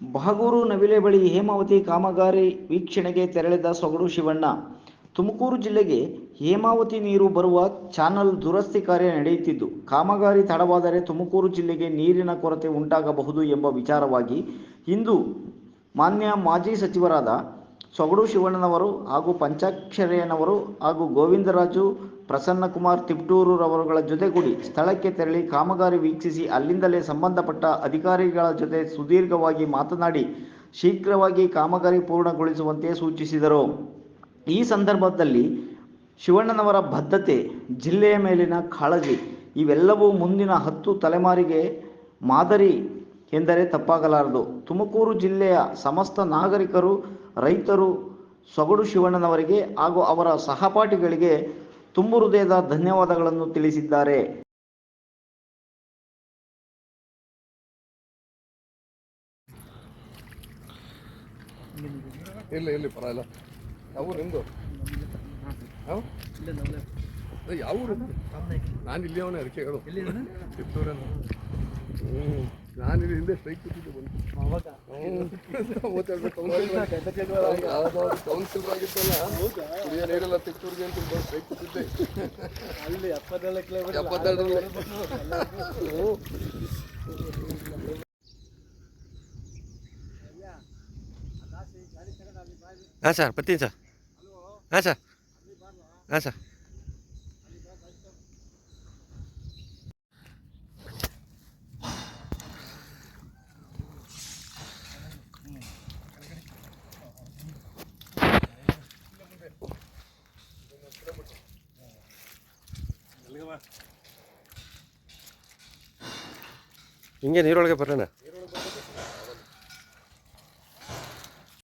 ಬಹಗೂರು ನವಿಲೆ ಬಳಿ ಹೇಮಾವತಿ ಕಾಮಗಾರಿ ವೀಕ್ಷಣೆಗೆ ತೆರಳಿದ ಸೊಗಡು ಶಿವಣ್ಣ, ತುಮಕೂರು ಜಿಲ್ಲೆಗೆ ಹೇಮಾವತಿ ನೀರು ಬರುವ ಚಾನಲ್ ದುರಸ್ತಿ ಕಾರ್ಯ ನಡೆಯುತ್ತಿದ್ದು, ಕಾಮಗಾರಿ ತಡವಾದರೆ ತುಮಕೂರು ಜಿಲ್ಲೆಗೆ ನೀರಿನ ಕೊರತೆ ಉಂಟಾಗಬಹುದು ಎಂಬ ವಿಚಾರವಾಗಿ ಇಂದು ಮಾನ್ಯ ಮಾಜಿ ಸಚಿವರಾದ ಸೊಗಡು ಶಿವಣ್ಣನವರು ಹಾಗೂ ಪಂಚಾಕ್ಷರಯ್ಯನವರು ಹಾಗೂ ಗೋವಿಂದರಾಜು, ಪ್ರಸನ್ನಕುಮಾರ್ ತಿಪ್ಟೂರುರವರುಗಳ ಜೊತೆಗೂಡಿ ಸ್ಥಳಕ್ಕೆ ತೆರಳಿ ಕಾಮಗಾರಿ ವೀಕ್ಷಿಸಿ ಅಲ್ಲಿಂದಲೇ ಸಂಬಂಧಪಟ್ಟ ಅಧಿಕಾರಿಗಳ ಜೊತೆ ಸುದೀರ್ಘವಾಗಿ ಮಾತನಾಡಿ ಶೀಘ್ರವಾಗಿ ಕಾಮಗಾರಿ ಪೂರ್ಣಗೊಳಿಸುವಂತೆ ಸೂಚಿಸಿದರು. ಈ ಸಂದರ್ಭದಲ್ಲಿ ಶಿವಣ್ಣನವರ ಬದ್ಧತೆ ಜಿಲ್ಲೆಯ ಮೇಲಿನ ಕಾಳಜಿ ಇವೆಲ್ಲವೂ ಮುಂದಿನ ಹತ್ತು ತಲೆಮಾರಿಗೆ ಮಾದರಿ ಎಂದರೆ ತಪ್ಪಾಗಲಾರದು. ತುಮಕೂರು ಜಿಲ್ಲೆಯ ಸಮಸ್ತ ನಾಗರಿಕರು ರೈತರು ಸೊಗಡು ಶಿವಣ್ಣನವರಿಗೆ ಹಾಗೂ ಅವರ ಸಹಪಾಠಿಗಳಿಗೆ ತುಂಬು ಹೃದಯದ ಧನ್ಯವಾದಗಳನ್ನು ತಿಳಿಸಿದ್ದಾರೆ. ಇಲ್ಲ ಇಲ್ಲಿ ಪರವಾಗಿಲ್ಲ ಯಾವ ನಿಮ್ಮದು ಯಾವ ನಾನು ಇಲ್ಲಿ ಅವನೇ ಅದಕ್ಕೆ ಹೇಳು. ಹ್ಞೂ ನಾನು ಇಲ್ಲಿ ಹಿಂದೆ ಸ್ಟ್ರೈಕ್ ಕೂತಿದ್ದೆ ಬಂದು. ಕೌನ್ಸಿಲರ್ ಆಗಿತ್ತಲ್ಲ? ಕುಡಿಯೋ ನೀರೆಲ್ಲ ತಿತ್ತೂರಿಗೆ ಅಂತ ಬಂದು ಸ್ಟ್ರೈಕ್ ಕೂತಿದ್ದೆ ಅಲ್ಲಿ ಎಪ್ಪತ್ತೆರಡು ಕಿಲೋಮೀಟರ್ ಎಪ್ಪತ್ತೆರಡು ಹಾಂ ಸರ್ ಬರ್ತೀನಿ ಸರ್. ಹಾಂ ಸರ್. ಹಾಂ ಸರ್. இங்கே நீரோழக பெறண்ணே